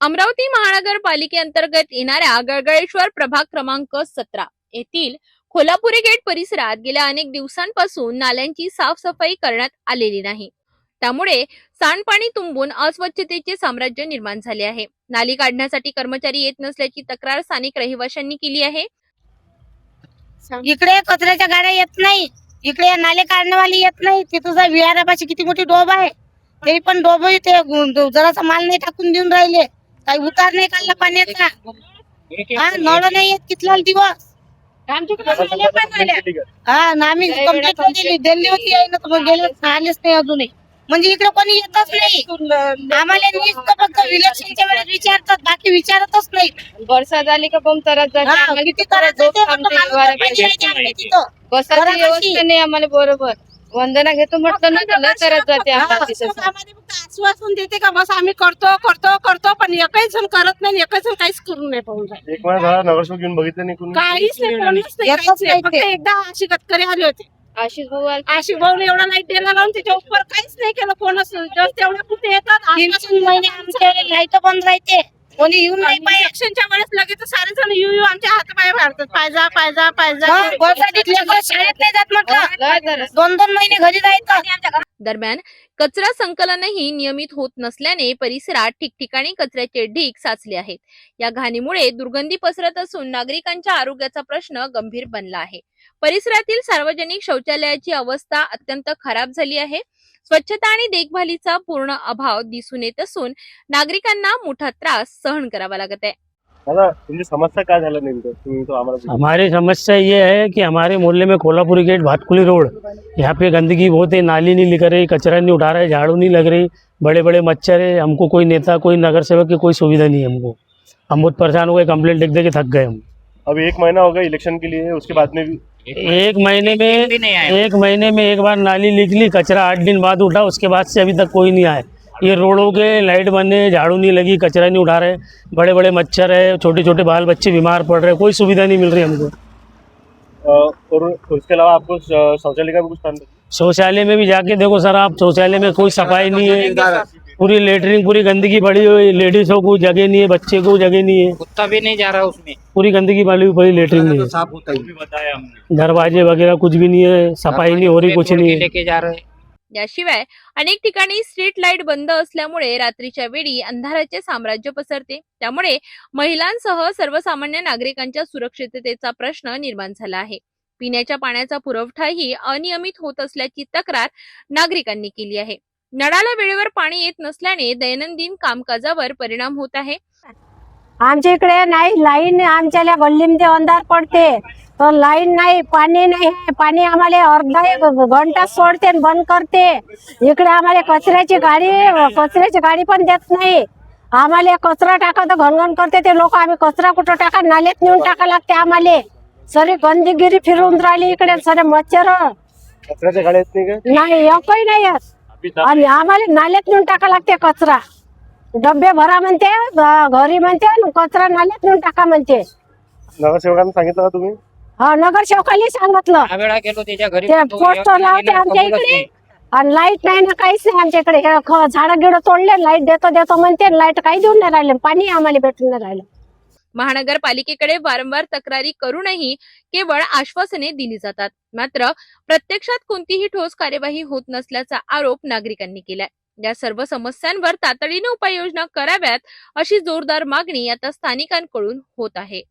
अमरावती महानगरपालिकेअंतर्गत येणाऱ्या गळगळेश्वर प्रभाग क्रमांक सतरा येथील खोलापुरी गेट परिसरात गेल्या अनेक दिवसांपासून नाल्यांची साफसफाई करण्यात आलेली नाही. त्यामुळे सांडपाणी तुंबून अस्वच्छतेचे साम्राज्य निर्माण झाले आहे. नाली काढण्यासाठी कर्मचारी येत नसल्याची तक्रार स्थानिक रहिवाशांनी केली आहे. इकडे कचऱ्याच्या गाड्या येत नाही. इकडे नाले काढण्यावाली येत नाही. ते तुझा विहारापाशी किती मोठी डोब आहे. ते पण डोब ते जरासा माल नाही टाकून देऊन राहिले. काही उतार नाही काढला पाण्याचा. हा नळ नाही येत कितला दिवस. पण. हा ना आम्ही कंप्लेंट दिली दिल्ली होती आहे ना तर मग गेले आलेच नाही अजूनही. म्हणजे इकडे कोणी येतच नाही आम्हाला नुसतं फक्त विलक्षणच्या वेळेस विचारतात बाकी विचारतच नाही. बरसात आली का पंप तरच जाते. आम्हाला किती तिथं. बसाची. व्यवस्था नाही आम्हाला बरोबर. वंदना घेतो म्हटलं ना तुला तरच जाते आम्हाला तिथं. आम्हाला फक्त आश्वासन देते का बस आम्ही करतो करतो करतो पण एकही जण करत नाही एकही जण काहीच करून नाही पाहून राहिले. एक महिना झाला नगरसेवक घेऊन बघितलं नाही कोणी काहीच नाही कोणीच नाही येतच काहीच नाही. नाही फक्त ते. एकदा अशी गतकरी आले होते आशिष भाऊ आले. अशी भाऊन एवढा लाइट दिला लावून त्याच्या उपर काहीच नाही केलं कोणच जस्ट तेवढ्या पुरते येतात आश्वासन महिने लाइट बंद राहते कोणी येऊन नाही पाहिजे इलेक्शनच्या वेळेस लगेच सारे जण येऊ येऊ आमच्या हातापाय मारतात. पायजा पायजा पायजा लेकरं शाळेत नाही जात म्हटलं? झालं. दोन दोन महिने घरी जायचं. दरम्यान कचरा संकलनही नियमित होत नसल्याने परिसरात ठिकठिकाणी कचऱ्याचे ढीग साचले आहेत. या घाणीमुळे दुर्गंधी पसरत असून नागरिकांच्या आरोग्याचा प्रश्न गंभीर बनला आहे. परिसरातील सार्वजनिक शौचालयाची अवस्था अत्यंत खराब झाली आहे. स्वच्छता आणि देखभालीचा पूर्ण अभाव दिसून येत असून नागरिकांना मोठा त्रास सहन करावा लागत आहे. दादा तुमची समस्या काय झालं नेमकं? तुम्ही तो आम्हाला सांगा. हमारी समस्या ये है कि हमारे मोहल्ले में कोल्हापुरी गेट भातकुली रोड यहाँ पे गंदगी बहुत है नाली नहीं निकल रही कचरा नहीं उठा रहे झाड़ू नहीं लग रही बड़े बड़े मच्छर है हमको कोई नेता कोई नगर सेवक की कोई सुविधा नहीं है हमको। हम बहुत परेशान हो गए कंप्लेंट लिख दे के थक गए हम। अभी एक महीना हो गया इलेक्शन के लिए उसके बाद में भी एक महीने में एक महीने में एक बार नाली निकली कचरा आठ दिन बाद उठा उसके बाद से अभी तक कोई नहीं आए ये रोडों के लाइट बने झाड़ू नहीं लगी कचरा नहीं उठा रहे। बड़े बड़े मच्छर है छोटे छोटे बाल बच्चे बीमार पड़ रहे कोई सुविधा नहीं मिल रही हमको। और उसके अलावा आपको शौचालय का भी कुछ शौचालय में भी जाके देखो सर आप शौचालय में कोई सफ़ाई नहीं है। पूरी लेटरिन पूरी गंदगी पड़ी हुई लेडीजों को जगह नहीं है बच्चे को जगह नहीं है। कुत्ता भी नहीं जा रहा उसमें। पूरी गंदगी हुई पड़ी लेटरिन में। साफ होता ही। बताया हमने। दरवाजे वगैरह कुछ भी नहीं है सफाई नहीं हो रही कुछ नहीं है। लेके जा रहे याशिवाय अनेक ठिकाणी स्ट्रीट लाइट बंद असल्यामुळे रात्रीच्या वेळी अंधाराचे साम्राज्य पसरते. त्यामुळे महिलांसह सर्वसामान्य नागरिकांच्या सुरक्षिततेचा प्रश्न निर्माण झाला आहे. पिण्याच्या पाण्याचा पुरवठाही अनियमित होत असल्याची तक्रार नागरिकांनी केली आहे. नळाला वेळेवर पाणी येत नसल्याने दैनंदिन कामकाजावर परिणाम होत आहे. आमच्या इकडे नाही लाईन आमच्या गल्लीमध्ये अंधार पडते. तर लाईन नाही पाणी नाही पाणी आम्हाला अर्धा एक घंटा सोडते आणि बंद करते. इकडे आम्हाला कचऱ्याची गाडी कचऱ्याची गाडी पण देत नाही. आम्हाला कचरा टाका तर घनघन करते ते लोक. आम्ही कचरा कुठं टाका? नाल्यात नेऊन टाका लागते आम्हाला. सरी गंदगिरी फिरून राहिली इकडे सरे मच्छर. नाही एकही नाही येत. आणि आम्हाला नाल्यात नेऊन टाका लागते कचरा. डब्बे भरा म्हणते घरी म्हणते आणि कचरा नाल्यात नेऊन टाका म्हणते. नगरसेवकांना सांगितलं का तुम्ही? हा नगरसेवकाला सांगितलं. दहा वेळा गेलो त्याच्या घरी ते पण तो पोस्टर लावते आमच्या इकडे. नाही. आणि लाइट नाही ना काहीच नाही आमच्या इकडे ख- झाडं गिडं तोडले लाइट देतो देतो म्हणते लाइट काही देऊन नाही राहिले. पाणी आम्हाला भेटून नाही राहिलं. महानगरपालिकेकडे वारंवार तक्रारी करूनही केवळ आश्वासने दिली जातात. मात्र प्रत्यक्षात कोणतीही ठोस कार्यवाही होत नसल्याचा आरोप नागरिकांनी केलाय. या सर्व समस्यांवर तातडीने उपाययोजना कराव्यात अशी जोरदार मागणी आता स्थानिकांकडून होत आहे.